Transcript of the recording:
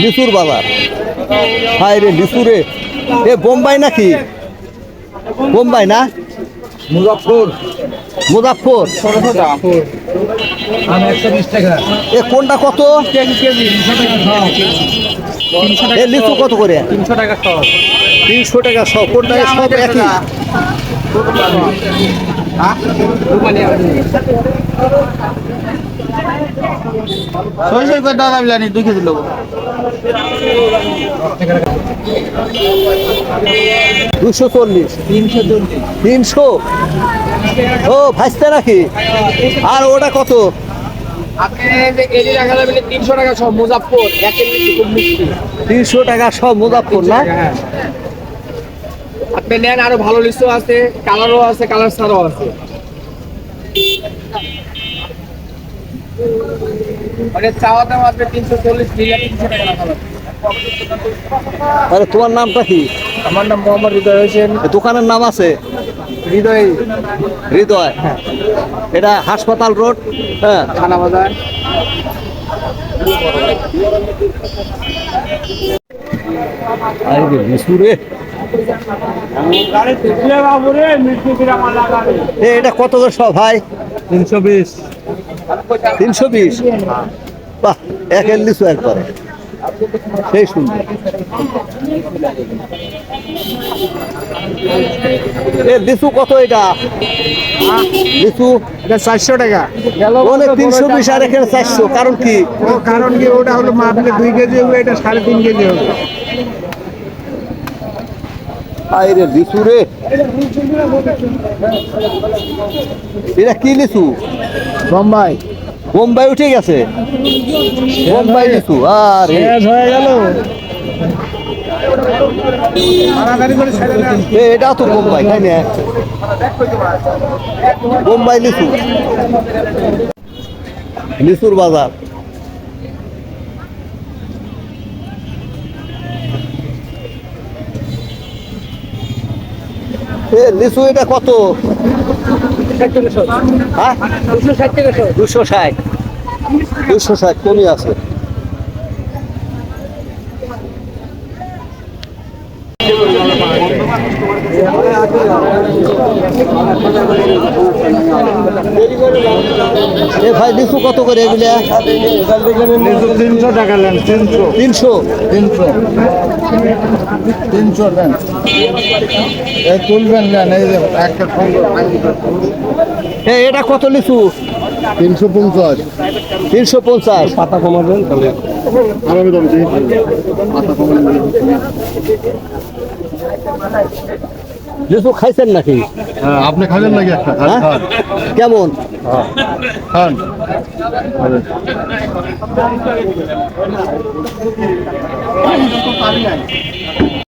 লিচুর বাজার। হায় রে লিচু রে এ বোম্বাই নাকি? বোম্বাই না? মুজাফর মুজাফর এ কোনটা কত? এ লিচু কত করে? তিনশো টাকা সব। তিনশো টাকা সব। কোনটা সব একই? করে দাদা দুই কেজি লোক দুশো চল্লিশ। তিনশো চল্লিশ। তিনশো? ও ভাজতে নাকি? আর ওটা কত? আপনি কেজি টাকা যাবেন তিনশো টাকা সব মুজাফর না? হ্যাঁ। নেন আরও ভালো লিস্ট আছে কালারও আছে কালার ছাড়াও আছে। মানে চাওয়া দাম আসবে তিনশো চল্লিশ তিনশো টাকা। আরে তোমার নামটা কি? আমার নাম মোহাম্মদ হৃদয় হোসেন। দোকানের নাম আছে? হৃদয়। হৃদয়। এটা হাসপাতাল রোড হ্যাঁ। থানা বাজার। আরে রে? এ, এটা কত সব ভাই? তিনশো বিশ। তিনশো বিশ? বাহ লিচু একবারে। সেই সুন্দর। এ লিচু কত এটা? লিচু? এটা চারশো টাকা। ওনে তিনশো বিশ আর এখানে চারশো কারণ কি? কারণ কি ওটা হলো মাপলে দুই কেজি হবে এটা সাড়ে তিন কেজি হবে। আরে রে লিচু রে। এটা কি লিচু? বোম্বাই। বোম্বাই উঠে গেছে। বোম্বাই লিচু আরে। হয়ে গেল। তাড়াতাড়ি করে ছেড়ে দেন এ, এটাও তো বোম্বাই তাই না? বোম্বাই লিচু। লিচুর বাজার। এ লিচু এটা কত? হ্যাঁ? দুশো ষাট। দুশো ষাট কমই আছে। এ ভাই লিচু কত করে এগুলা? তিনশো টাকা নেন তিনশো। তিনশো? তিনশো। তিনশো দেন এই তুলবেন নেন এই যে একটা এটা কত লিচু? তিনশো পঞ্চাশ। তিনশো পঞ্চাশ। পাতা কমাবেন তাহলে। পাতা কমাবেন। লিচু খাইছেন নাকি? হ্যাঁ আপনি খাবেন নাকি একটা? হ্যাঁ? কেমন? খান।